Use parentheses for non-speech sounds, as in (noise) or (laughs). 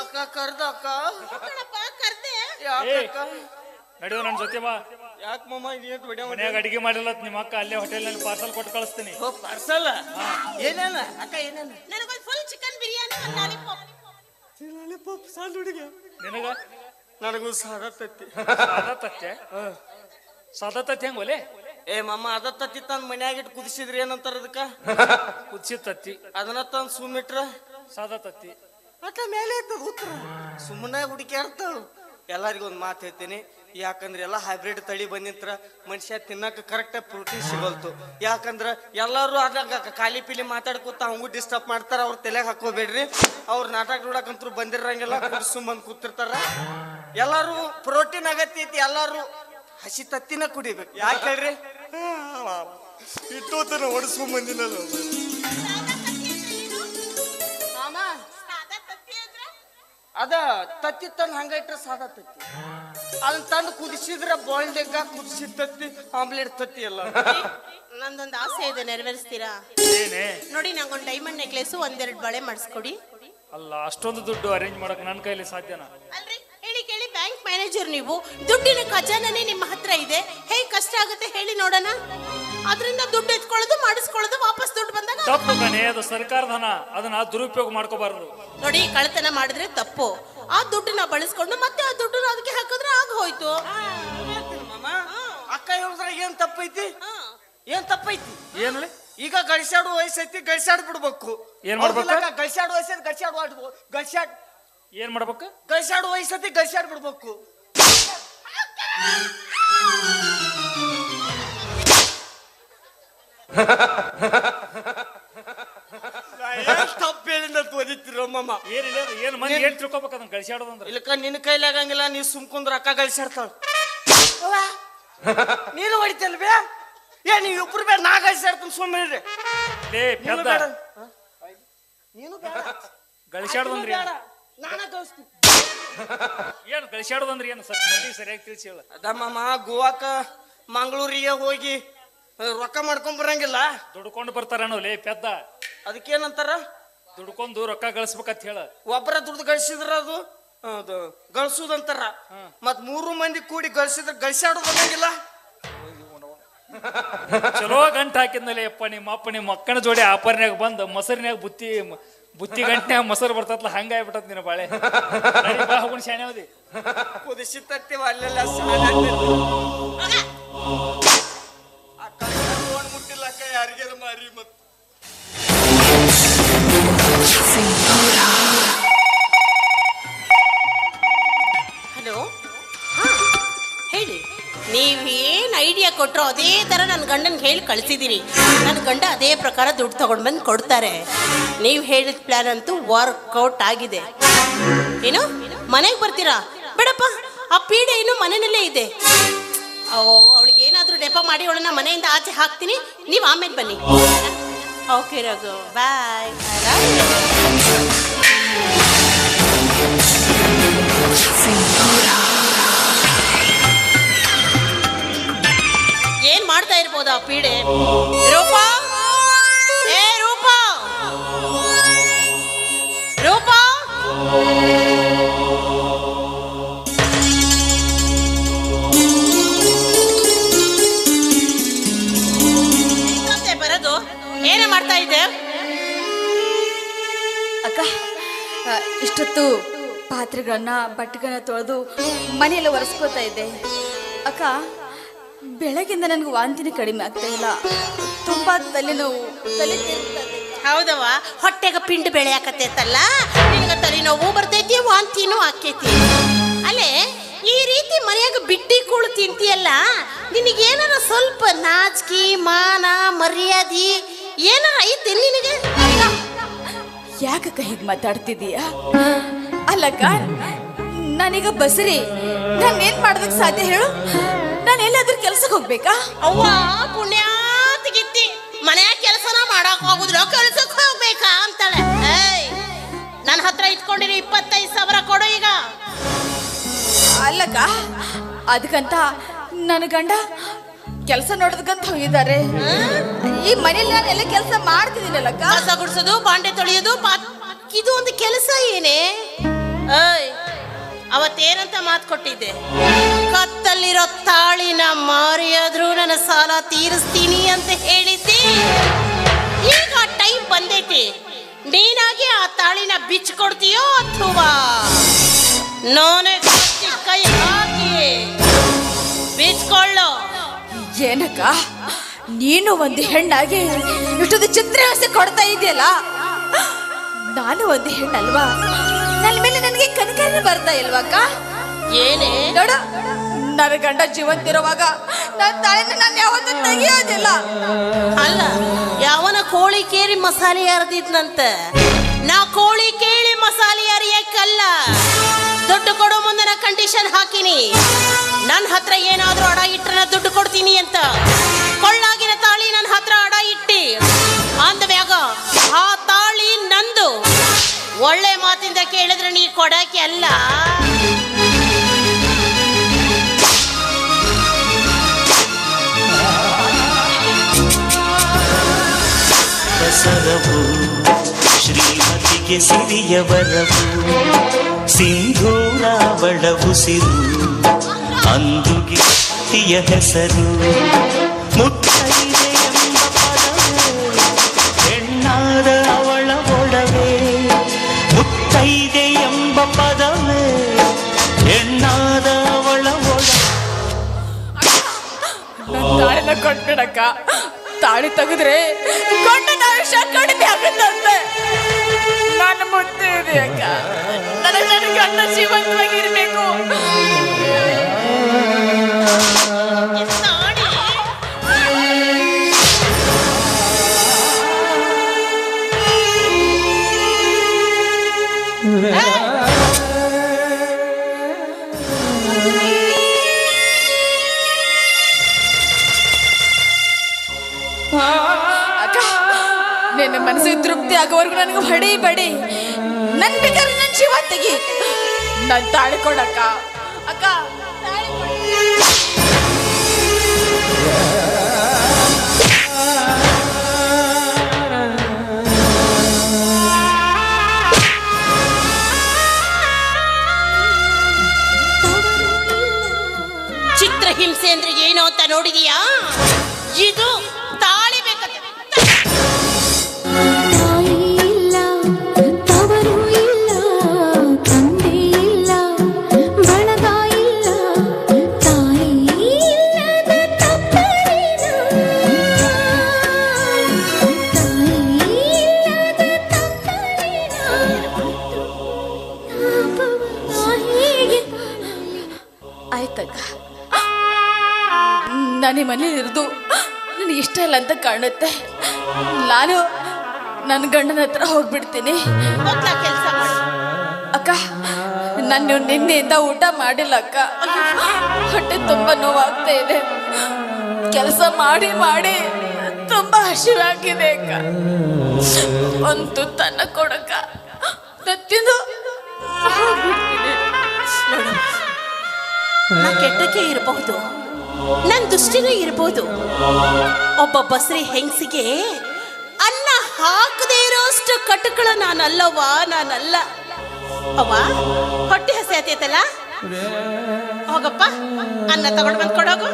ಅಕ್ಕ ಕರ್ದ ಅಕ್ಕ. ಯಾಕ ಅಕ್ಕ? ನಡೆಯೋ ನನ್ನ ಜೊತೆ ಬಾ. ಯಾಕೆ ಮಮ್ಮ ಇದೇನು ಬಿಡ ಮನ್ಯಾಗ ಅಡಿಗೆ ಮಾಡಿಲ್ಲ ನಿಮ್ಮ ಅಕ್ಕ ಅಲ್ಲೇ ಹೋಟೆಲ್ನಲ್ಲಿ ಪಾರ್ಸಲ್ ಕೊಟ್ಟು ಕಳಿಸ್ತೀನಿ. ಓ ಪಾರ್ಸಲ್ ಏನೇನ? ಅಕ್ಕ ಏನೇನ? ನನಗೊಂದು ಫುಲ್ ಚಿಕನ್ ಬಿರಿಯಾನಿ ಒಂದು ಲಾಲಿಪಾಪ್ ಲಾಲಿಪಾಪ್ ಸಾಲ್ ಹುಡುಗ. ನಿನಗ? ನನಗೂ ಸಾದ ತತ್ತಿ. ಸಾದಾ ತತ್ತೆ? ಸಾದಾ ತತ್ತಿ ಹೆಂಗ್ ಒಲೆ? ಏ ಮಮ್ಮ ಅದ ತತ್ತಿ ತಂದ್ ಮನ್ಯಾಗ ಇಟ್ಟು ಕುದಿಸಿದ್ರಿ ಏನಂತಾರ ಅದಕ್ಕ ಕುದಿಸಿದ ತತ್ತಿ. ಅದನ್ನ ತಂದ್ ಸುಮ್ಮಿಟ್ರ? ಸಾದಾ ತತ್ತಿ. ಅಕ್ಕ ಮೇಲೆ ಇರ್ತದ ಉತ್ತರ. ಸುಮ್ಮನೆ ಹುಡುಕ್ಯಾಡ್ತಾವ ಎಲ್ಲರಿಗೂ ಒಂದು ಮಾತು ಹೇಳ್ತೀನಿ. ಯಾಕಂದ್ರೆ ಎಲ್ಲ ಹೈಬ್ರಿಡ್ ತಳಿ ಬಂದಿಂತ್ರ ಮನುಷ್ಯ ತಿನ್ನಕ ಕರೆಕ್ಟ್ ಪ್ರೋಟೀನ್ ಸಿಗಲ್ತು. ಯಾಕಂದ್ರ ಎಲ್ಲರೂ ಅದಾಗ ಖಾಲಿ ಪಿಲಿ ಮಾತಾಡ್ಕೊತ ಅವಂಗೂ ಡಿಸ್ಟರ್ಬ್ ಮಾಡ್ತಾರ, ಅವ್ರ ತಲೆಗೆ ಹಾಕೋಬೇಡ್ರಿ ಅವ್ರ ನಾಟಕ ನೋಡಕಂತೂ ಬಂದಿರಂಗಿಲ್ಲ ಸುಮ್ ಬಂದ್ ಕೂತಿರ್ತಾರ. ಎಲ್ಲರೂ ಪ್ರೋಟೀನ್ ಅಗತ್ಯ ಐತಿ ಎಲ್ಲಾರು ಹಸಿ ತತ್ತಿನ ಕುಡಿಬೇಕು. ಯಾಕೆ ಹೇಳ್ರಿ? ಇಟ್ಟೋತನ ಹೊಡಿಸ್ಕೊಂಡ್ ಬಂದಿನಲ್ಲ. ಅದ ತತ್ತಿ ತಂದು ಹಂಗ ಇಟ್ರೆ ಸಾದಾ ತತ್ತಿ. ಅದನ್ನ ತಂದು ಕುದಿಸಿದ್ರ ಬಾಯ್ಲ್ದಾಗ ಎಗ್ಗ ಕುದಿಸಿದ ತತ್ತಿ ಆಮ್ಲೆಟ್ ತತ್ತಿ ಎಲ್ಲ. ನಂದೊಂದು ಆಸೆ ಇದೆ ನೆರವೇರಿಸ್ತೀರಾ? ಏನೇ? ನೋಡಿ ನಂಗೊಂದು ಡೈಮಂಡ್ ನೆಕ್ಲೆಸ್ ಒಂದೆರಡು ಬಳೆ ಮಾಡಿಸ್ಕೊಡಿ. ಅಲ್ಲ ಅಷ್ಟೊಂದು ದುಡ್ಡು ಅರೇಂಜ್ ಮಾಡಕ್ ನನ್ನ ಕೈಲಿ ಸಾಧ್ಯನಾ? ಅಲ್ರಿ ಹೇಳಿ ಕೇಳಿ ಬ್ಯಾಂಕ್ ಮ್ಯಾನೇಜರ್ ನೀವು ದುಡ್ಡಿನ ಖಜಾನನೇ ನಿಮ್ಮ ಹತ್ರ ಇದೆ. ಹೇಗೆ ಕಷ್ಟ ಆಗುತ್ತೆ ಹೇಳಿ ನೋಡೋಣ. ಅದರಿಂದ ದುಡ್ಡು ಇಟ್ಕೊಳ್ಳೋದು ಮಾಡಿಸ್ಕೊಳ್ಳೋದು ವಾಪಸ್ ದುಡ್ಡು ಬಂದಾಗ ತಪ್ಪು ಕಣೆ ಅದು ಸರ್ಕಾರ ಹಣ. ಅದನ್ನ ದುರುಪಯೋಗ ಮಾಡ್ಕೋಬಾರದು. ನೋಡಿ ಕಳ್ತನ ಮಾಡಿದ್ರೆ ತಪ್ಪು. ಆ ದುಡ್ಡನ್ನ ಬಳಸ್ಕೊಂಡು ಮತ್ತೆ ಆ ದುಡ್ಡನ್ನ ಅದಕ್ಕೆ ಹಾಕಿದ್ರೆ ಆಗ ಹೋಯ್ತು ಮಾಮ. ಅಕ್ಕ ಹೇಳಿದ್ರೆ ಏನ್ ತಪ್ಪೈತಿ? ಏನ್ ತಪ್ಪೈತಿ? ಏನ್ ಈಗ ಗಳಿಸಾಡು ವಯಸ್ಸೈತಿ ಗಳಿಸಾಡ್ ಬಿಡ್ಬೇಕು. ಏನ್ ಮಾಡ್ಬೇಕು? ಗಳಿಸಾಡು ವಯಸ್ಸೈತಿ ಗಳಿಸಾಡು ಗಳಿಸಾಡ್ ಏನ್ ಮಾಡ್ಬೇಕು? ಗಳಿಸಾಡು ವಯಸ್ಸೈತಿ ಗಳಿಸಾಡ್ ಬಿಡ್ಬೇಕು. (laughs) ತಪ್ಪು ಹೇಳಿದ ಓದಿತ್ತಿರೋ ಮಾಮ ಏನಿಲ್ಲ ಏನ್ ಮಂದಿ ಏನ್ ತಿಳ್ಕೊಬೇಕು ಅದನ್ನ ಗಳಿಸಾಡೋದಂದ್ರೆ ಇಲ್ಲಕ ನಿನ್ನ ಕೈಲಿ ಆಗಂಗಿಲ್ಲ ನೀ ಸುಮ್ಕೊಂಡ್ರ ಅಕ್ಕ ಗಳಿಸಾಡ್ತಾಳ ನೀನು ಹೊಡಿತಲ್ವೇ ಏ ನೀವು ಇಬ್ರು ಬೇಡ ನಾ ಗಳಿಸಾಡ್ತೀನಿ ಸುಮ್ಮನೆ ಲೇ ನೀನು ಬೇಡ? ನೀನು ಬೇಡ. ಗಳಿಸಾಡೋದಂದ್ರೆ ಬೇಡ ಏನು? ನಾನ ಗಳಿಸ್ತೀನಿ. ಏನ್ ಗಳಿಸಾಡೋದಂದ್ರೆ ಏನು? ಸ್ವಲ್ಪ ಮಂದಿಗೆ ಸರಿಯಾಗಿ ತಿಳಿಸಿ ಹೇಳ. ಅದ ಮಾಮ ಗೋವಾಕ ಮಂಗಳೂರಿಗೆ ಹೋಗಿ ರೊಕ್ಕ ಮಾಡ್ಕೊಂಡ್ ಬರಂಗಿಲ್ಲ? ದುಡ್ಕೊಂಡು ಬರ್ತಾರೇನೋ ಲೇ ಪೆದ್ದ. ಅದಕ್ಕೇನಂತಾರ? ದುಡ್ಕೊಂಡು ರೊಕ್ಕ ಗಳಿಸ್ಬೇಕಂತ ಹೇಳ. ಒಬ್ಬರ ದುಡ್ದು ಗಳಿಸಿದ್ರ ಅದು ಅದು ಗಳಿಸುದಂತಾರ. ಮತ್ ಮೂರು ಮಂದಿ ಕೂಡಿ ಗಳಿಸಿದ್ರ ಗಳಿಸಾಡೋದು ಅನ್ನಂಗಿಲ್ಲ? ಚಲೋ ಗಂಟ ಹಾಕಿದ್ನಲ್ಲ ಯಪ್ಪ ನಿಮ್ಮ ಅಪ್ಪ ನಿಮ್ಮ ಅಕ್ಕನ ಜೋಡಿ ಆಪರ್ನ್ಯಾಗ ಬಂದು ಮೊಸರಿನ್ಯಾಗ ಬುತ್ತಿ ಬುತ್ತಿ ಗಂಟ್ನ್ಯಾಗ ಮೊಸರು ಬರ್ತತ್ಲ ಹಂಗ ನಿನ್ನ ಬಾಳೆ. ಬಾ ಶಾನೆ ಹೋದಿ. ಕುದಿಸಿ ತರ್ತೀವ ಅಲ್ಲೆಲ್ಲ ಯಾರಿಗಾರ ಮಾರಿ ಮತ್ತು ಹಲೋ? ಹೇಳಿ. ನೀವು ಏನು ಐಡಿಯಾ ಕೊಟ್ಟರು ಅದೇ ಥರ ನನ್ನ ಗಂಡನಿಗೆ ಹೇಳಿ ಕಳಿಸಿದ್ದೀನಿ ನನ್ನ ಗಂಡ ಅದೇ ಪ್ರಕಾರ ದುಡ್ಡು ತಗೊಂಡು ಬಂದು ಕೊಡ್ತಾರೆ. ನೀವು ಹೇಳಿದ ಪ್ಲ್ಯಾನ್ ಅಂತೂ ವರ್ಕೌಟ್ ಆಗಿದೆ. ಏನು? ಮನೆಗೆ ಬರ್ತೀರಾ? ಬೇಡಪ್ಪ, ಆ ಪೀಡೆ ಏನು ಮನೆಯಲ್ಲೇ ಇದೆ. ಓ ನೆಪ ಮಾಡಿ ಅವಳನ್ನ ಮನೆಯಿಂದ ಆಚೆ ಹಾಕ್ತೀನಿ. ನೀವು ಆಮೇಲೆ ಬನ್ನಿ. Okay Raghu, bye. ಏನ್ ಮಾಡ್ತಾ ಇರ್ಬೋದು ಆ ಪೀಡೆ? ರೂಪಾ? ಏ ರೂಪಾ? ರೂಪಾ? ಏನೇ ಮಾಡ್ತಾ ಇದ್ದೆ? ಅಕ್ಕ ಇಷ್ಟೊತ್ತು ಪಾತ್ರೆಗಳನ್ನ ಬಟ್ಟೆಗಳನ್ನ ತೊಳೆದು ಮನೆಯೆಲ್ಲ ಒರೆಸ್ಕೋತಾ ಇದ್ದೆ. ಅಕ್ಕ ಬೆಳಗಿಂದ ನನಗೆ ವಾಂತಿನೇ ಕಡಿಮೆ ಆಗ್ತಾ ಇಲ್ಲ. ತುಂಬ ತಲೆನೋವು ತಲೆ ಹೌದವ್ವ ಹೌದವ ಹೊಟ್ಟೆಗೆ ಪಿಂಡ್ ಬೆಳೆಯಾಕತ್ತೈತಲ್ಲ ನಿನ್ನ ನಿನಗ ತಲೆನೋವು ಬರ್ತೈತಿ ವಾಂತಿನೂ ಆಕೈತಿ. ಅಲ್ಲೇ ಈ ರೀತಿ ಮನೆಯಾಗ ಬಿಟ್ಟಿ ಕೂಳು ತಿಂತಿಯಲ್ಲ ನಿನಗೇನಾರ ಸ್ವಲ್ಪ ನಾಚಿಕೆ ಮಾನ ಮರ್ಯಾದಿ ಏನಾರ ಐತೆ ನಿನಗೆ? ಯಾಕಕ್ಕ ಹೀಗೆ ಮಾತಾಡ್ತಿದೀಯ? ಅಲ್ಲಕ್ಕ ನಾನೀಗ ಬಸರಿ ನಾನು ಏನ್ ಮಾಡೋದಕ್ಕೆ ಸಾಧ್ಯ ಹೇಳು? ನಾನು ಎಲ್ಲಾದ್ರೂ ಕೆಲ್ಸಕ್ಕೆ ಹೋಗ್ಬೇಕಾ? ಅವ್ವ ಪುಣ್ಯಾತಿಗಿತ್ತಿ ಮನೆಯ ಕೆಲಸನ ಮಾಡಕ್ ಹೋಗುದ್ರ ಕೆಲ್ಸಕ್ಕೆ ಹೋಗ್ಬೇಕಾ ಅಂತಾಳೆ. ನನ್ನ ಹತ್ರ ಇಟ್ಕೊಂಡಿರಿ ಇಪ್ಪತ್ತೈದು ಸಾವಿರ ಕೊಡು ಈಗ. ಅಲ್ಲಕ್ಕ ಅದಕ್ಕಂತ ನನ್ನ ಗಂಡ ಕೆಲಸ ನೋಡೋದಕ್ಕಂತ ಹೋಗಿದ್ದಾರೆ. ಈ ಮನೇಲಿ ನಾನು ಎಲ್ಲ ಕೆಲಸ ಮಾಡ್ತಿದ್ದೀನಲ್ಲ ಕಸ ಗುಡ್ಸೋದು, ಬಾಂಡೆ ತೊಳೆಯೋದು ಇದು ಒಂದು ಕೆಲಸ ಏನೇ? ಏಯ್, ಅವತ್ತೇನಂತ ಮಾತು ಕೊಟ್ಟಿದ್ದೆ? ಕತ್ತಲ್ಲಿರೋ ತಾಳಿನ ಮಾರಿಯಾದ್ರೂ ನನ್ನ ಸಾಲ ತೀರಿಸ್ತೀನಿ ಅಂತ ಹೇಳಿದ್ದೆ. ಈಗ ಟೈಮ್ ಬಂದೈತಿ. ನೀನಾಗಿ ಆ ತಾಳಿನ ಬಿಚ್ಕೊಡ್ತೀಯೋ ಅಥವಾ ನಾನೇ ಏನಕ್ಕ? ನೀನು ಒಂದು ಹೆಣ್ಣಾಗಿ ಇಷ್ಟೊಂದು ಚಿತ್ರಹಿಂಸೆ ಕೊಡ್ತಾ ಇದೆಯಲ್ಲ? ನಾನು ಒಂದು ಹೆಣ್ಣಲ್ವಾ? ನನ್ನ ಮೇಲೆ ನನಗೆ ಕನಕನ ಬರ್ತಾ ಇಲ್ವಕ್ಕ? ಏನೇ? ನೋಡು ನನ್ನ ಗಂಡ ಜೀವಂತಿರುವಾಗ ನನ್ನ ತಾಳಿನ ನಾನು ಯಾವತ್ತೂ ತೆಗಿಯೋದಿಲ್ಲ. ಅಲ್ಲ ಯಾವನ ಕೋಳಿ ಕೇರಿ ಮಸಾಲೆ ಅರ್ದಿದ್ನಂತೆ ನಾ ಕೋಳಿ ಕೇಳಿ ಮಸಾಲೆ ಅರಿಯಕ್ಕಲ್ಲ ದುಡ್ಡು ಕೊಡೋ ಮುಂದೆ ನಾ ಕಂಡೀಷನ್ ಹಾಕಿನಿ. ನನ್ನ ಹತ್ರ ಏನಾದರೂ ಅಡ ಇಟ್ಟರೆ ದುಡ್ಡು ಕೊಡ್ತೀನಿ ಅಂತ. ಕೊಳ್ಳಾಗಿನ ತಾಳಿ ನನ್ನ ಹತ್ರ ಅಡ ಇಟ್ಟಿ. ಅಂದಮ್ಯಾಗ ಆ ತಾಳಿ ನಂದು. ಒಳ್ಳೆ ಮಾತಿಂದ ಕೇಳಿದ್ರೆ ನೀ ಕೊಡಕ್ಕೆ ಅಲ್ಲ. ಅವಸರವು ಶ್ರೀಮತಿಗೆ ಸಿಂಧೂರ ಬಡವುಸಿರು ಅಂದುಗೆ ತಿಯ ಹೆಸರು ಮುತ್ತೈದೆ ಎಂಬ ಪದವೇ ಹೆಣ್ಣಾದ ಅವಳ ಒಡವೆ ಮುತ್ತೈದೆ ಎಂಬ ಪದವೇ ಹೆಣ್ಣಾದ ಅವಳ ಒಡವೆ ನನ್ನ ತಾಳಿನ ಕೊಟ್ಬಿಡಕ್ಕ ತಾಳಿ ತೆಗೆದ್ರೆ ಆಗೋವರೆಗೂ ನನಗೆ ಬಡಿ ಬಡಿ. ನನ್ ಬೇಕಾದ್ರೆ ನನ್ನ ಜೀವ ತೆಗಿ. ನನ್ ತಾಳಿ ಕೊಡಕ್ಕ ಅಕ್ಕ ಚಿತ್ರ ಹಿಂಸೆ ಚಿತ್ರಹಿಂಸೆ ಅಂದ್ರೆ ಏನು ಅಂತ ನೋಡಿದೀಯಾ? ಇದು ನಾನು ಮನೇಲಿ ಇರೋದು. ನನಗೆ ಇಷ್ಟ ಇಲ್ಲ ಅಂತ ಕಾಣುತ್ತೆ. ನಾನು ನನ್ನ ಗಂಡನ ಹತ್ರ ಹೋಗ್ಬಿಡ್ತೀನಿ. ಅಕ್ಕ, ನಾನು ನಿನ್ನೆಯಿಂದ ಊಟ ಮಾಡಿಲ್ಲ, ಅಕ್ಕ. ಹೊಟ್ಟೆ ತುಂಬ ನೋವಾಗ್ತಾ ಇದೆ. ಕೆಲಸ ಮಾಡಿ ಮಾಡಿ ತುಂಬ ಹಸಿವಾಗಿದೆ, ಅಕ್ಕ. ಒಂದು ತನ್ನ ಕೊಡಕ್ಕ ತಿಂದು ಕೆಟ್ಟಕ್ಕೆ ಇರಬಹುದು. ನನ್ ದುಷ್ಟಿನೂ ಇರ್ಬೋದು. ಒಬ್ಬ ಬಸ್ರಿ ಹೆಂಗಸಿಗೆ ಅನ್ನ ಹಾಕದೇ ಇರೋಷ್ಟು ಕಟುಕಳ ನಾನಲ್ಲವ್ವ, ನಾನಲ್ಲ. ಅವ್ವ, ಹೊಟ್ಟೆ ಹಸಿ ಆತೈತಲ್ಲ? ಹೋಗಪ್ಪ, ಅನ್ನ ತಗೊಂಡ್ ಬಂದ್ ಕೊಡೋಗು.